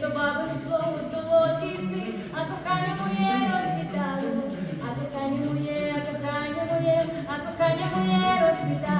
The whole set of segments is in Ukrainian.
до баби слово солодісти, а кохання моє розквітало, а кохання моє, а кохання моє, а кохання моє розквітало.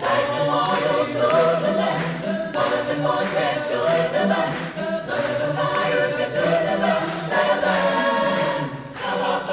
Дай помолю, друже, мене, Боже, може, чуй тебе.